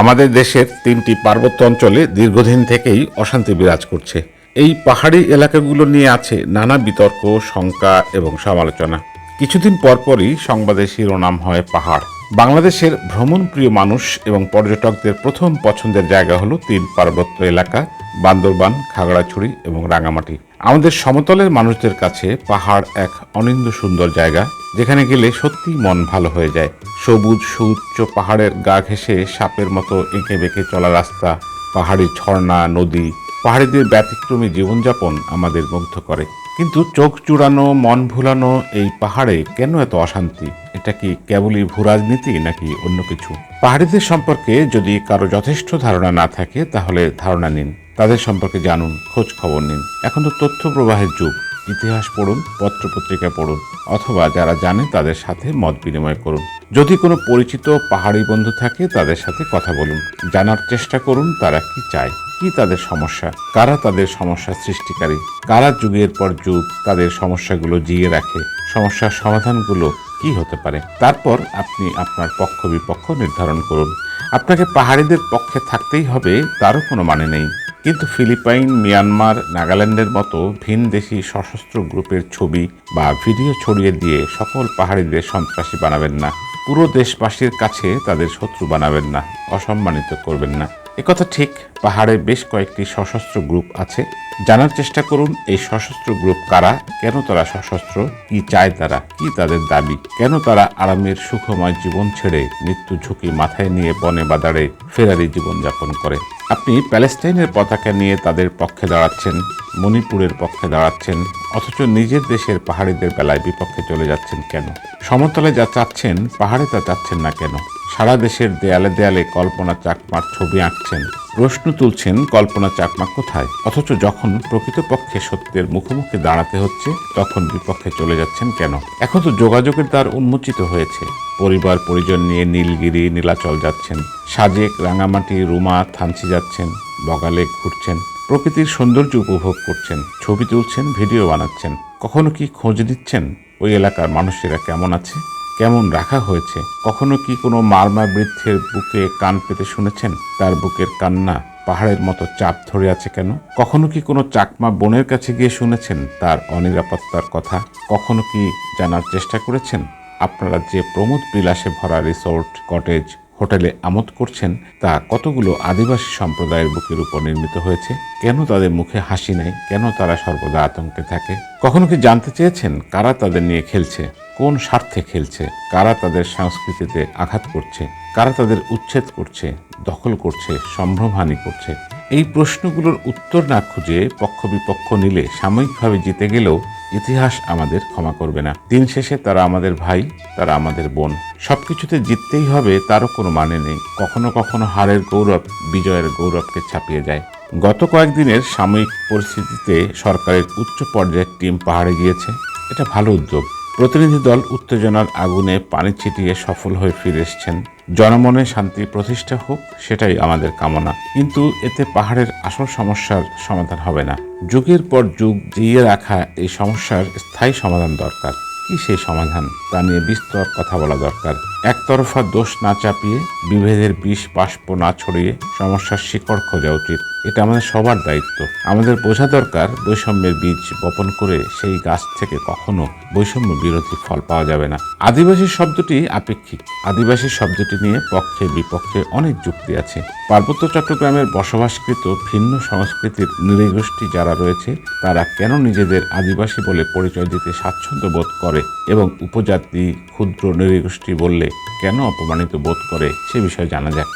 আমাদের দেশের তিনটি পার্বত্য অঞ্চলে দীর্ঘদিন থেকেই অশান্তি বিরাজ করছে। এই পাহাড়ি এলাকাগুলো নিয়ে আছে নানা বিতর্ক, শঙ্কা এবং সমালোচনা। কিছুদিন পরপরই সংবাদের শিরোনাম হয় পাহাড়। বাংলাদেশের ভ্রমণপ্রিয় মানুষ এবং পর্যটকদের প্রথম পছন্দের জায়গা হলো তিন পার্বত্য এলাকা, বান্দরবান, খাগড়াছড়ি এবং রাঙামাটি। আমাদের সমতলের মানুষদের কাছে পাহাড় এক অনিন্দ সুন্দর জায়গা, যেখানে গেলে সত্যি মন ভালো হয়ে যায়। সবুজ, সুউচ্চ পাহাড়ের গা ঘেঁষে সাপের মতো এঁকে বেঁকে চলা রাস্তা, পাহাড়ি ঝর্ণা, নদী, পাহাড়িদের ব্যতিক্রমী জীবনযাপন আমাদের মুগ্ধ করে। কিন্তু চোখ চূড়ানো, মন ভুলানো এই পাহাড়ে কেন এত অশান্তি? এটা কি কেবলই ভূরাজনীতি নাকি অন্য কিছু? পাহাড়িদের সম্পর্কে যদি কারও যথেষ্ট ধারণা না থাকে, তাহলে ধারণা নিন। তাদের সম্পর্কে জানুন, খোঁজ খবর নিন। এখন তো তথ্য প্রবাহের যুগ। ইতিহাস পড়ুন, পত্রপত্রিকা পড়ুন, অথবা যারা জানে তাদের সাথে মত বিনিময় করুন। যদি কোনো পরিচিত পাহাড়ি বন্ধু থাকে, তাদের সাথে কথা বলুন। জানার চেষ্টা করুন তারা কি চায়, কি তাদের সমস্যা, কারা তাদের সমস্যা সৃষ্টিকারী, কারা যুগের পর যুগ তাদের সমস্যাগুলো জিয়ে রাখে, সমস্যার সমাধানগুলো কি হতে পারে। তারপর আপনি আপনার পক্ষ বিপক্ষ নির্ধারণ করুন। আপনাকে পাহাড়িদের পক্ষে থাকতেই হবে, তারও কোনো মানে নেই। কিন্তু ফিলিপাইন, মিয়ানমার, নাগাল্যান্ডের মতো ভিনদেশি সশস্ত্র গ্রুপের ছবি বা ভিডিও ছড়িয়ে দিয়ে সকল পাহাড়িদের সন্ত্রাসী বানাবেন না। পুরো দেশবাসীর কাছে তাদের শত্রু বানাবেন না, অসম্মানিত করবেন না। একথা ঠিক, পাহাড়ে বেশ কয়েকটি সশস্ত্র গ্রুপ আছে। জানার চেষ্টা করুন, এই সশস্ত্র গ্রুপ কারা, কেন তারা সশস্ত্র, কি চায় তারা, কি তাদের দাবি, কেন তারা আরামের সুখময় জীবন ছেড়ে মৃত্যু ঝুঁকি মাথায় নিয়ে বনে বাদারে ফেরারি জীবনযাপন করে? আপনি প্যালেস্টাইনের পতাকা নিয়ে তাদের পক্ষে দাঁড়াচ্ছেন, মণিপুরের পক্ষে দাঁড়াচ্ছেন, অথচ নিজের দেশের পাহাড়িদের বেলায় বিপক্ষে চলে যাচ্ছেন কেন? সমতলে যা চাচ্ছেন, পাহাড়ে তা চাচ্ছেন না কেন? সারা দেশের দেয়ালে দেয়ালে কল্পনা চাকমার ছবি আঁকছেন। প্রশ্ন তুলছেন, কল্পনা চাকমা কোথায়? অথচ যখন প্রকৃতপক্ষে সত্যের মুখোমুখি দাঁড়াতে হচ্ছে, তখন বিপক্ষে চলে যাচ্ছেন কেন? এখন তো যোগাযোগের দ্বার উন্মোচিত হয়েছে। পরিবার, পরিজন নিয়ে নীলগিরি, নীলাচল যাচ্ছেন। সাজেক, রাঙামাটি, রুমা, থানচি যাচ্ছেন। বগালে ঘুরছেন। প্রকৃতির সৌন্দর্য উপভোগ করছেন। ছবি তুলছেন, ভিডিও বানাচ্ছেন। কখনো কি খোঁজ দিচ্ছেন ওই এলাকার মানুষেরা কেমন আছে? কেমন রাখা হয়েছে? কখনো কি কোনো মারমা বৃদ্ধের বুকে কান পেতে শুনেছেন? তার বুকের কান্না পাহাড়ের মতো চাপ ধরে আছে কেন? কখনো কি কোনো চাকমা বোনের কাছে গিয়ে শুনেছেন তার অনিরাপত্তার কথা? কখনো কি জানার চেষ্টা করেছেন? আপনারা যে প্রমোদ বিলাসে ভরা রিসোর্ট, কটেজ, হোটেলে আমোদ করছেন, তা কতগুলো আদিবাসী সম্প্রদায়ের বুকের উপর নির্মিত হয়েছে? কেন তাদের মুখে হাসি নেই? কেন তারা সর্বদা আতঙ্কে থাকে? কখনো কি জানতে চেয়েছেন কারা তাদের নিয়ে খেলছে? কোন স্বার্থে খেলছে? কারা তাদের সংস্কৃতিতে আঘাত করছে? কারা তাদের উচ্ছেদ করছে, দখল করছে, সম্ভ্রমহানি করছে? এই প্রশ্নগুলোর উত্তর না খুঁজে পক্ষ বিপক্ষ নিলে সাময়িকভাবে জিতে গেলেও ইতিহাস আমাদের ক্ষমা করবে না। দিন শেষে তারা আমাদের ভাই, তারা আমাদের বোন। সবকিছুতে জিততেই হবে, তারও কোনো মানে নেই। কখনো কখনো হারের গৌরব বিজয়ের গৌরবকে ছাপিয়ে যায়। গত কয়েকদিনের সাময়িক পরিস্থিতিতে সরকারের উচ্চ পর্যায়ের টিম পাহাড়ে গিয়েছে। এটা ভালো উদ্যোগ। প্রতিনিধি দল উত্তেজনার আগুনে পানি ছিটিয়ে সফল হয়ে ফিরে এসছেন। জনমনে শান্তি প্রতিষ্ঠা হোক, সেটাই আমাদের কামনা। কিন্তু এতে পাহাড়ের আসল সমস্যার সমাধান হবে না। যুগের পর যুগ জিয়ে রাখা এই সমস্যার স্থায়ী সমাধান দরকার। কি সেই সমাধান? তা নিয়ে বিস্তর কথা বলা দরকার। একতরফা দোষ না চাপিয়ে বিভেদের বিষ বাষ্প না ছড়িয়ে সমস্যার শিকড় খোঁজা উচিত। এটা আমাদের সবার দায়িত্ব। আমাদের বোঝা দরকার বৈষম্যের বীজ বপন করে সেই গাছ থেকে কখনো বৈষম্য বিরোধী ফল পাওয়া যাবে না। আদিবাসী শব্দটি আপেক্ষিক। আদিবাসী শব্দটি নিয়ে পক্ষে বিপক্ষে অনেক যুক্তি আছে। পার্বত্য চট্টগ্রামের বসবাসকৃত ভিন্ন সংস্কৃতির নৃগোষ্ঠী যারা রয়েছে, তারা কেন নিজেদের আদিবাসী বলে পরিচয় দিতে স্বাচ্ছন্দ্য বোধ করে এবং উপজাতি, ক্ষুদ্র নৃগোষ্ঠী বললে কেন অপমানিত বোধ করে সে বিষয়ে জানা যাক।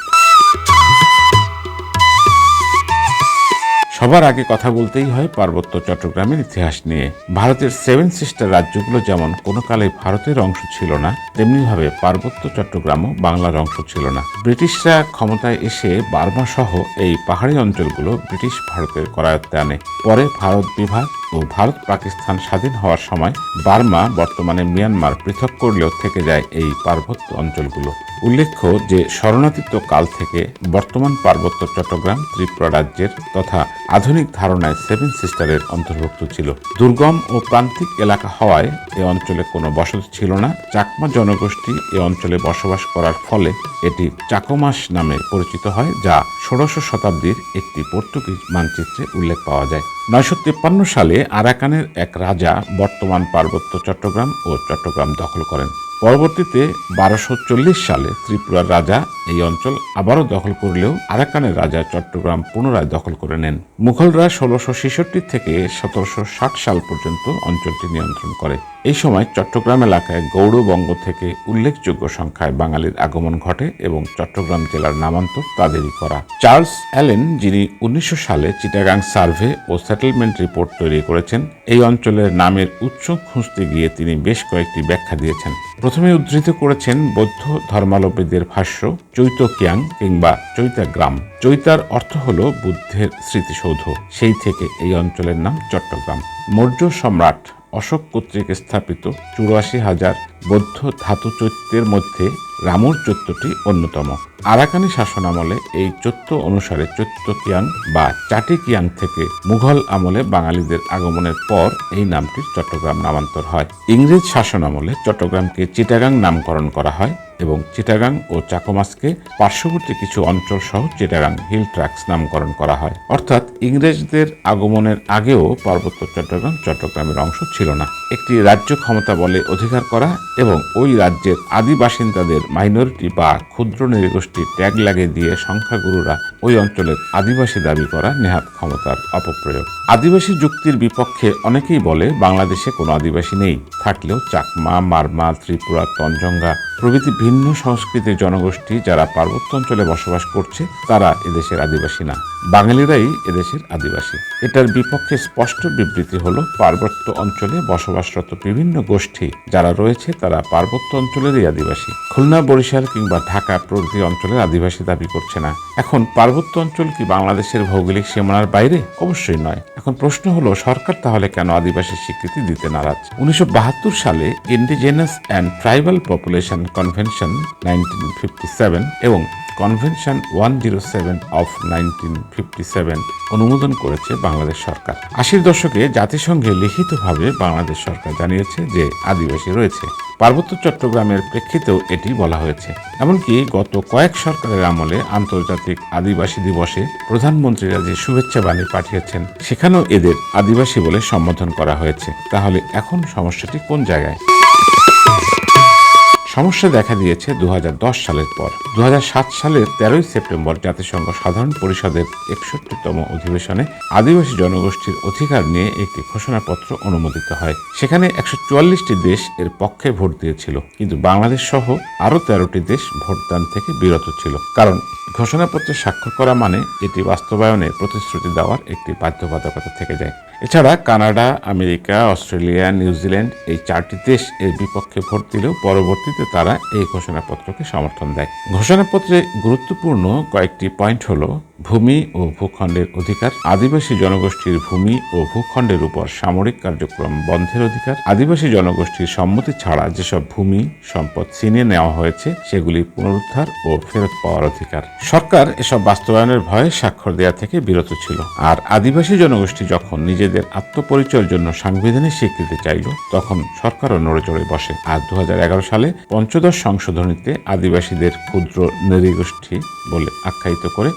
সবার আগে কথা বলতেই হয় পার্বত্য চট্টগ্রামের ইতিহাস নিয়ে। ভারতের সেভেন সিস্টার রাজ্যগুলো যেমন কোনো কালে ভারতের অংশ ছিল না, তেমনিভাবে পার্বত্য চট্টগ্রামও বাংলার অংশ ছিল না। ব্রিটিশরা ক্ষমতায় এসে বার্মা সহ এই পাহাড়ি অঞ্চলগুলো ব্রিটিশ ভারতের করায়ত্তে আনে। পরে ভারত বিভাগ ও ভারত পাকিস্তান স্বাধীন হওয়ার সময় বার্মা, বর্তমানে মিয়ানমার পৃথক করলেও থেকে যায় এই পার্বত্য অঞ্চলগুলো। উল্লেখ্য যে শরণাতীত কাল থেকে বর্তমান পার্বত্য চট্টগ্রাম, ত্রিপুরা রাজ্যের তথা আধুনিক ধারণায় সেভেন সিস্টারের অন্তর্ভুক্ত ছিল। দুর্গম ও প্রান্তিক এলাকা হওয়ায় এ অঞ্চলে কোনো বসতি ছিল না। চাকমা জনগোষ্ঠী এ অঞ্চলে বসবাস করার ফলে এটি চাকমাস নামে পরিচিত হয়, যা ষোড়শ শতাব্দীর একটি পর্তুগিজ মানচিত্রে উল্লেখ পাওয়া যায়। নয়শো তিপ্পান্ন সালে আরাকানের এক রাজা বর্তমান পার্বত্য চট্টগ্রাম ও চট্টগ্রাম দখল করেন। পরবর্তীতে বারোশো সালে ত্রিপুরার রাজা এই অঞ্চল আবারও দখল করলেও আরাকানের রাজা চট্টগ্রাম পুনরায় দখল করে নেন। মুঘলরা ষোলোশো থেকে সতেরোশো ষাট সাল পর্যন্ত অঞ্চলটি নিয়ন্ত্রণ করে। এই সময় চট্টগ্রাম এলাকায় গৌড়বঙ্গ থেকে উল্লেখযোগ্য সংখ্যায় বাঙালির আগমন ঘটে এবং চট্টগ্রাম জেলার নামান্তর তাদেরই করা। চার্লস অ্যালেন, যিনি উনিশশো সালে চিটাগাং সার্ভে ও সেটেলমেন্ট রিপোর্ট তৈরি করেছেন, এই অঞ্চলের নামের উৎস খুঁজতে গিয়ে তিনি বেশ কয়েকটি ব্যাখ্যা দিয়েছেন। প্রথমে উদ্ধৃত করেছেন বৌদ্ধ ধর্মালম্বীদের ভাষ্য চৈত চৈতকিয়াং কিংবা চৈতা গ্রাম চৈতার অর্থ হল বুদ্ধের স্মৃতিসৌধ। সেই থেকে এই অঞ্চলের নাম চট্টগ্রাম। মৌর্য সম্রাট অশোক কর্তৃক স্থাপিত চুরাশি হাজার বৌদ্ধ ধাতু চৈত্যের মধ্যে রামুর চৈত্যটি অন্যতম। আরাকানি শাসন আমলে এই চৈত্য অনুসারে চৈত্যকিয়াং বা চাটি কিয়াং থেকে মুঘল আমলে বাঙালিদের আগমনের পর এই নামটির চট্টগ্রাম নামান্তর হয়। ইংরেজ শাসন আমলে চট্টগ্রামকে চিটাগাং নামকরণ করা হয়। এবং চিটাগাং ও চাকমাসকে পার্শ্ববর্তী কিছু অঞ্চল সহ চিটাগাং হিল ট্র্যাক্স নামকরণ করা হয়। অর্থাৎ ইংরেজদের আগমনের আগেও পার্বত্য চট্টগ্রাম চট্টগ্রামের অংশ ছিল না। একটি রাজ্য ক্ষমতা বলে অধিকার করা এবং ওই রাজ্যের আদি বাসিন্দাদের মাইনরিটি বা ক্ষুদ্র নৃগোষ্ঠী ট্যাগ লাগে দিয়ে সংখ্যাগুরুরা ওই অঞ্চলের আদিবাসী দাবি করা নেহাত ক্ষমতার অপপ্রয়োগ। আদিবাসী যুক্তির বিপক্ষে অনেকেই বলে, বাংলাদেশে কোনো আদিবাসী নেই। থাকলেও চাকমা, মারমা, ত্রিপুরা তঞ্জঙ্গা প্রভৃতি ভিন্ন সংস্কৃতির জনগোষ্ঠী যারা পার্বত্য অঞ্চলে বসবাস করছে, তারা এদেশের আদিবাসী না। বাঙালিরাই এদেশের আদিবাসী। এটার বিপক্ষে স্পষ্ট বিবৃতি হলো, পার্বত্য অঞ্চলে বসবাসরত বিভিন্ন গোষ্ঠী যারা রয়েছে, তারা পার্বত্য অঞ্চলেরই আদিবাসী। খুলনা, বরিশাল কিংবা ঢাকা প্রভৃতি অঞ্চলের আদিবাসী দাবি করছে না। এখন পার্বত্য অঞ্চল কি বাংলাদেশের ভৌগোলিক সীমানার বাইরে? অবশ্যই নয়। এখন প্রশ্ন হলো, সরকার তাহলে কেন আদিবাসী স্বীকৃতি দিতে নারাজ? উনিশশো বাহাত্তর সালে indigenous and tribal population convention nineteen এবং convention one zero seven of nineteen fifty seven অনুমোদন করেছে বাংলাদেশ সরকার। আশির দশকে জাতিসংঘে লিখিতভাবে বাংলাদেশ সরকার জানিয়েছে যে আদিবাসী রয়েছে। পার্বত্য চট্টগ্রামের প্রেক্ষিতেও এটি বলা হয়েছে। এমনকি গত কয়েক সরকারের আমলে আন্তর্জাতিক আদিবাসী দিবসে প্রধানমন্ত্রীরা যে শুভেচ্ছা বাণী পাঠিয়েছেন, সেখানেও এদের আদিবাসী বলে সম্বোধন করা হয়েছে। তাহলে এখন সমস্যাটি কোন জায়গায়? সমস্যা দেখা দিয়েছে দু হাজার দশ সালের পর। দুহাজার সাত সালের তেরোই সেপ্টেম্বর জাতিসংঘ সাধারণ পরিষদের একষট্টিতম অধিবেশনে আদিবাসী জনগোষ্ঠীর অধিকার নিয়ে একটি ঘোষণাপত্র অনুমোদিত হয়। সেখানে একশো চুয়াল্লিশটি দেশ এর পক্ষে ভোট দিয়েছিল, কিন্তু বাংলাদেশ সহ আরও তেরোটি দেশ ভোটদান থেকে বিরত ছিল। কারণ ঘোষণাপত্রে স্বাক্ষর করা মানে এটি বাস্তবায়নে প্রতিশ্রুতি দেওয়ার একটি বাধ্যবাধকতা থেকে যায়। এছাড়া কানাডা, আমেরিকা, অস্ট্রেলিয়া নিউজিল্যান্ড এই চারটি দেশ এর বিপক্ষে ভোট দিলেও পরবর্তীতে তারা এই ঘোষণাপত্রকে সমর্থন দেয়। ঘোষণাপত্রে গুরুত্বপূর্ণ কয়েকটি পয়েন্ট হলো ভূমি ও ভূখণ্ডের অধিকার, আদিবাসী জনগোষ্ঠীর ভূমি ও ভূখণ্ডের উপর সামরিক কার্যক্রম বন্ধের অধিকার, আদিবাসী জনগোষ্ঠীর সম্মতি ছাড়া যেসব ভূমি, সম্পদ ছিনিয়ে নেওয়া হয়েছে, সেগুলি পুনরুদ্ধার ও ফেরত পাওয়ার অধিকার। সরকার এসব বাস্তবায়নের ভয়ে স্বাক্ষর দেওয়া থেকে বিরত ছিল। আর আদিবাসী জনগোষ্ঠী যখন নিজেদের আত্মপরিচয়ের জন্য সাংবিধানিক স্বীকৃতি চাইল, তখন সরকারও নড়ে চড়ে বসে। আর দু হাজার এগারো সালে পঞ্চদশ সংশোধনীতে আদিবাসীদের ক্ষুদ্র নৃগোষ্ঠী বলে আখ্যায়িত করে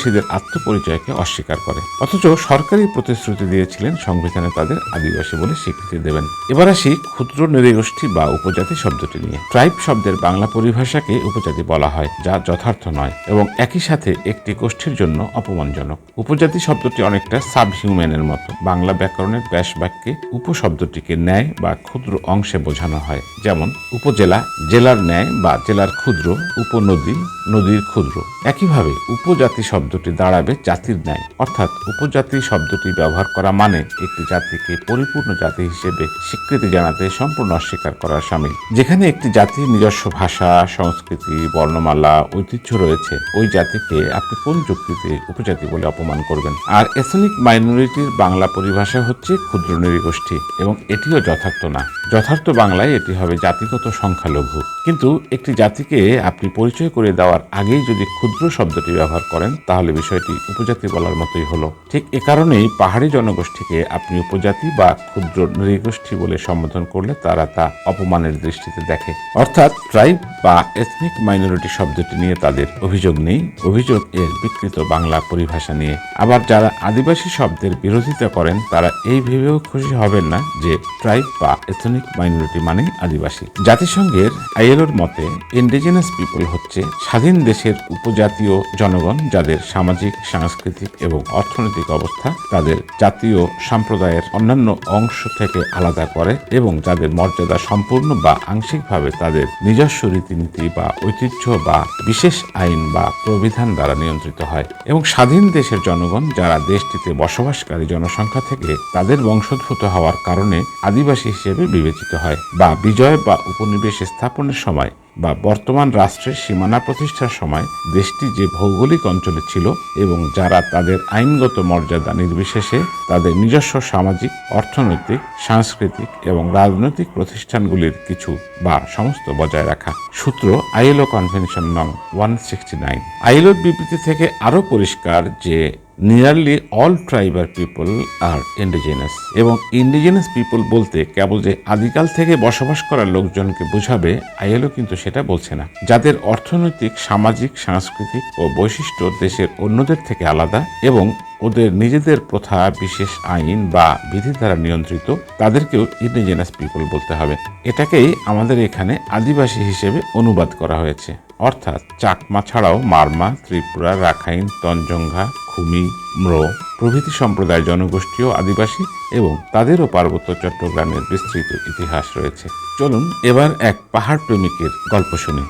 আদিবাসীদের আত্মপরিচয়কে অস্বীকার করে। অথচ সরকারি প্রতিশ্রুতি দিয়েছিলেন সংবিধানে তাদের আদিবাসী বলে স্বীকৃতি দেবেন। এবার আসি ক্ষুদ্র নৃগোষ্ঠী বা উপজাতি শব্দটি নিয়ে। ট্রাইব শব্দের বাংলা পরিভাষাকে উপজাতি বলা হয়, যা যথার্থ নয় এবং একই সাথে একটি গোষ্ঠীর জন্য অপমানজনক। উপজাতি শব্দটি অনেকটা সাব হিউম্যানের মতো। বাংলা ব্যাকরণের ব্যাস বাক্যে উপশব্দটিকে ন্যায় বা ক্ষুদ্র অংশে বোঝানো হয়। যেমন, উপজেলা, জেলার ন্যায় বা জেলার ক্ষুদ্র, উপনদী, নদীর ক্ষুদ্র। একইভাবে উপজাতি শব্দটি দাঁড়াবে জাতির ন্যায়। অর্থাৎ উপজাতি শব্দটি ব্যবহার করা মানে একটি জাতিকে পরিপূর্ণ জাতি হিসেবে স্বীকৃতি জানাতে সম্পূর্ণ অস্বীকার করার সামিল। যেখানে একটি জাতির নিজস্ব ভাষা, সংস্কৃতি, বর্ণমালা, ঐতিহ্য রয়েছে, ওই জাতিকে আপনি কোন যুক্তিতে উপজাতি বলে অপমান করবেন? আর এথনিক মাইনরিটির বাংলা পরিভাষা হচ্ছে ক্ষুদ্র নৃগোষ্ঠী এবং এটিও যথার্থ না। যথার্থ বাংলায় এটি হবে জাতিগত সংখ্যালঘু। কিন্তু একটি জাতিকে আপনি পরিচয় করে দেওয়ার আগেই যদি ক্ষুদ্র শব্দটি ব্যবহার করেন, তাহলে বিষয়টি উপজাতি বলার মতোই হলো। ঠিক এ কারণেই পাহাড়ি জনগোষ্ঠীকে আপনি উপজাতি বা ক্ষুদ্র নৃগোষ্ঠী বলে সম্বোধন করলে তারা তা অপমানের দৃষ্টিতে দেখে। অর্থাৎ ট্রাইব বা এথনিক মাইনরিটি শব্দটি নিয়ে তাদের অভিযোগ নেই। অভিযোগ এর বিকৃত বাংলা পরিভাষা নিয়ে। আবার যারা আদিবাসী শব্দের বিরোধিতা করেন, তারা এই ভেবেও খুশি হবেন না যে ট্রাইব বা এথনিক মাইনরিটি মানেই আদিবাসী। জাতিসংঘের আইএলওর মতে ইন্ডিজিনাস পিপল হচ্ছে স্বাধীন দেশের উপজাতীয় জনগণ যাদের সামাজিক, সাংস্কৃতিক এবং অর্থনৈতিক অবস্থা তাদের জাতীয় সম্প্রদায়ের অন্যান্য অংশ থেকে আলাদা করে এবং যাদের মর্যাদা সম্পূর্ণ বা আংশিকভাবে তাদের নিজস্ব রীতিনীতি বা ঐতিহ্য বা বিশেষ আইন বা প্রবিধান দ্বারা নিয়ন্ত্রিত হয় এবং স্বাধীন দেশের জনগণ যারা দেশটিতে বসবাসকারী জনসংখ্যা থেকে তাদের বংশোদ্ভূত হওয়ার কারণে আদিবাসী হিসেবে বিবেচিত হয় বা বিজয় বা উপনিবেশ স্থাপনের সময় বা বর্তমান রাষ্ট্রের সীমানা প্রতিষ্ঠার সময় দেশটি যে ভৌগোলিক অঞ্চলে ছিল এবং যারা তাদের আইনগত মর্যাদা নির্বিশেষে তাদের নিজস্ব সামাজিক, অর্থনৈতিক, সাংস্কৃতিক এবং রাজনৈতিক প্রতিষ্ঠানগুলির কিছু বা সমস্ত বজায় রাখা। সূত্র আইএলও কনভেনশন নং ওয়ান সিক্সটি নাইন। আইএলওর বিবৃতি থেকে আরও পরিষ্কার যে নিয়ারলি অল ট্রাইবার পিপল আর ইন্ডিজিনাস এবং ইন্ডিজিনাস পিপল বলতে কেবল যে আদিকাল থেকে বসবাস করা লোকজনকে বোঝাবে, আইএলও কিন্তু সেটা বলছে না। যাদের অর্থনৈতিক, সামাজিক, সাংস্কৃতিক ও বৈশিষ্ট্য দেশের অন্যদের থেকে আলাদা এবং ওদের নিজেদের প্রথা, বিশেষ আইন বা বিধি দ্বারা নিয়ন্ত্রিত, তাদেরকেও ইন্ডিজিনাস পিপল বলতে হবে। এটাকেই আমাদের এখানে আদিবাসী হিসেবে অনুবাদ করা হয়েছে। অর্থাৎ চাকমা ছাড়াও মারমা, ত্রিপুরা, রাখাইন, তঞ্জঙ্ঘা, খুমি, ম্র প্রভৃতি সম্প্রদায় জনগোষ্ঠী ও আদিবাসী এবং তাদেরও পার্বত্য চট্টগ্রামের বিস্তৃত ইতিহাস রয়েছে। চলুন এবার এক পাহাড় প্রেমিকের গল্প শুনি।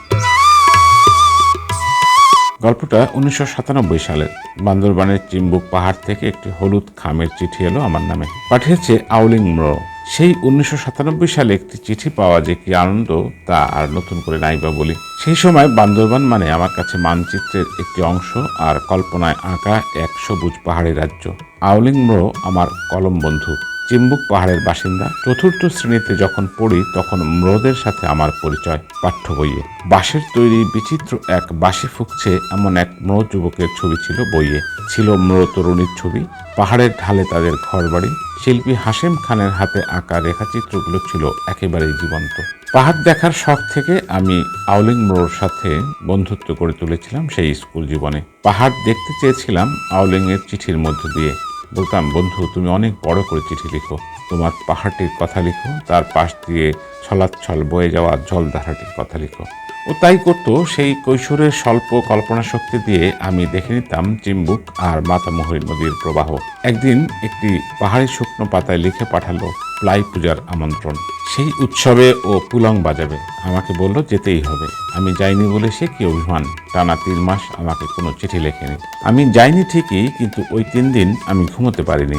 গল্পটা উনিশশো সাতানব্বই সালের। বান্দরবানের চিম্বুক পাহাড় থেকে একটি হলুদ খামের চিঠি এলো আমার নামে। পাঠিয়েছে আউলিং ম্র। সেই উনিশশো সাতানব্বই সালে একটি চিঠি পাওয়া যে কি আনন্দ, তা আর নতুন করে নাইবা বলি। সেই সময় বান্দরবান মানে আমার কাছে মানচিত্রের একটি অংশ আর কল্পনায় আঁকা এক সবুজ পাহাড়ি রাজ্য। আউলিং ম্র আমার কলম বন্ধু। চিম্বুক পাহাড়ের বাসিন্দা। চতুর্থ শ্রেণীতে যখন পড়ি, তখন ম্রদের সাথে আমার পরিচয়, পাঠ্য বইয়ে। বাঁশের তৈরি বিচিত্র এক বাঁশি ফুকছে এমন এক ম্র যুবকের ছবি ছিল বইয়ে। ছিল ম্র তরুণীর ছবি। পাহাড়ের ঢালে তাদের ঘরবাড়ি। শিল্পী হাসেম খানের হাতে আঁকা রেখাচিত্রগুলো ছিল একেবারেই জীবন্ত। পাহাড় দেখার শখ থেকে আমি আউলিং ম্রোর সাথে বন্ধুত্ব করে তুলেছিলাম সেই স্কুল জীবনে। পাহাড় দেখতে চেয়েছিলাম আউলিং এর চিঠির মধ্য দিয়ে। বলতাম, বন্ধু, তুমি অনেক বড় করে চিঠি লিখো। তোমার পাহাড়টির কথা লিখো, তার পাশ দিয়ে ছলাচ্ছল বয়ে যাওয়া জলধারাটির কথা লিখো। ও তাই করতো, সেই কৈশোরের স্বল্প কল্পনা শক্তি দিয়ে আমি দেখে নিতাম চিম্বুক আর মাতামোহরী নদীর প্রবাহ। একদিন একটি পাহাড়ি শুকনো পাতায় লিখে পাঠালো প্লাই পূজার আমন্ত্রণ। সেই উৎসবে ও পুলং বাজাবে। আমাকে বলল, যেতেই হবে। আমি যাইনি বলে সে কি অভিমান? টানা তিন মাস আমাকে কোনো চিঠি লেখেনি। আমি যাইনি ঠিকই, কিন্তু ওই তিন দিন আমি ঘুমোতে পারিনি।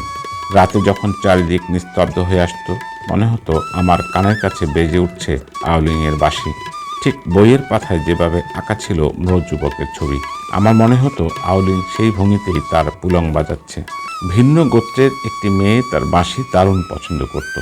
রাতে যখন চারিদিক নিস্তব্ধ হয়ে আসতো, মনে হতো আমার কানের কাছে বেজে উঠছে আউলিংয়ের বাঁশি। ঠিক বইয়ের পাথায় যেভাবে আঁকা ছিল ম্র যুবকের ছবি, আমার মনে হতো আউলিং সেই ভঙ্গিতেই তার পুলং বাজাচ্ছে। ভিন্ন গোত্রের একটি মেয়ে তার বাঁশি দারুণ পছন্দ করত।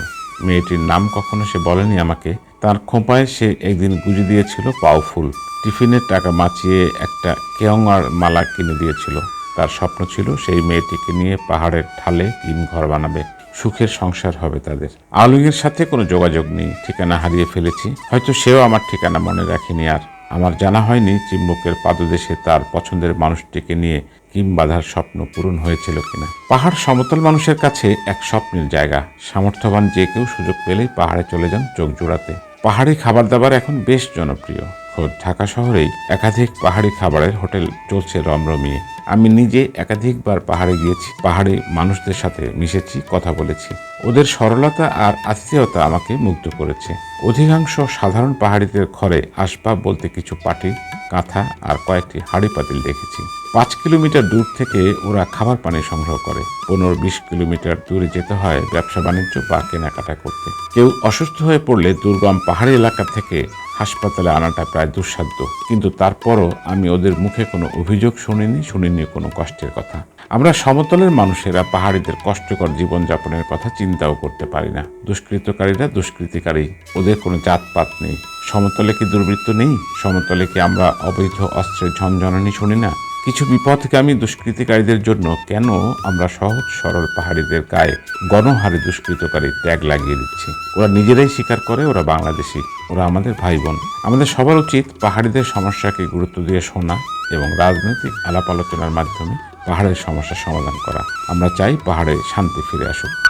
মেয়েটির নাম কখনো সে বলেনি আমাকে। তার খোঁপায় সে একদিন গুঁজে দিয়েছিল পাওফুল টিফিনের টাকা বাঁচিয়ে একটা কেয়ঙার মালা কিনে দিয়েছিল। তার স্বপ্ন ছিল সেই মেয়েটিকে নিয়ে পাহাড়ের ঢালে টিম ঘর বানাবে। সুখের সংসার হবে তাদের। আলুইয়ের সাথে কোনো যোগাযোগ নেই, ঠিকানা হারিয়ে ফেলেছি। হয়তো সেও আমার ঠিকানা মনে রাখেনি আর আমার জানা হয়নি চিম্বুকের পাদদেশে তার পছন্দের মানুষটিকে নিয়ে কিম বাঁধার স্বপ্ন পূরণ হয়েছিল কিনা। পাহাড় সমতল মানুষের কাছে এক স্বপ্নের জায়গা। সামর্থ্যবান যে কেউ সুযোগ পেলেই পাহাড়ে চলে যান চোখ জোড়াতে। পাহাড়ি খাবার দাবার এখন বেশ জনপ্রিয়। খোঁজ ঢাকা শহরেই একাধিক পাহাড়ি খাবারের হোটেল চলছে রমরমিয়ে। আমি নিজে একাধিকবার পাহাড়ে গিয়েছি, পাহাড়ি মানুষদের সাথে মিশেছি, কথা বলেছি। ওদের সরলতা আর আতিথেয়তা আমাকে মুগ্ধ করেছে। অধিকাংশ সাধারণ পাহাড়িদের ঘরে আসবাব বলতে কিছু পাটি, কাঁথা আর কয়েকটি হাড়ি পাতিল দেখেছি। পাঁচ কিলোমিটার দূর থেকে ওরা খাবার পানি সংগ্রহ করে। পনেরো বিশ কিলোমিটার দূরে যেতে হয় ব্যবসা বাণিজ্য বা কেনাকাটা করতে। কেউ অসুস্থ হয়ে পড়লে দুর্গম পাহাড়ি এলাকা থেকে হাসপাতালে আনাটা প্রায় দুঃসাধ্য। কিন্তু তারপরও আমি ওদের মুখে কোনো অভিযোগ শুনিনি শুনিনি কোনো কষ্টের কথা। আমরা সমতলের মানুষেরা পাহাড়িদের কষ্টকর জীবনযাপনের কথা চিন্তাও করতে পারি না। দুষ্কৃতকারীরা দুষ্কৃতিকারী, ওদের কোনো জাতপাত নেই। সমতলে কি দুর্বৃত্ত নেই? সমতলে কি আমরা অবৈধ অস্ত্রের ঝনঝনানি শুনি না? কিছু বিপথগামী দুষ্কৃতিকারীদের জন্য কেন আমরা সহজ সরল পাহাড়িদের গায়ে গণহারে দুষ্কৃতকারী ত্যাগ লাগিয়ে দিচ্ছি? ওরা নিজেরাই স্বীকার করে, ওরা বাংলাদেশি, ওরা আমাদের ভাই বোন আমাদের সবার উচিত পাহাড়িদের সমস্যাকে গুরুত্ব দিয়ে শোনা এবং রাজনৈতিক আলাপ আলোচনার মাধ্যমে পাহাড়ের সমস্যার সমাধান করা। আমরা চাই পাহাড়ে শান্তি ফিরে আসুক।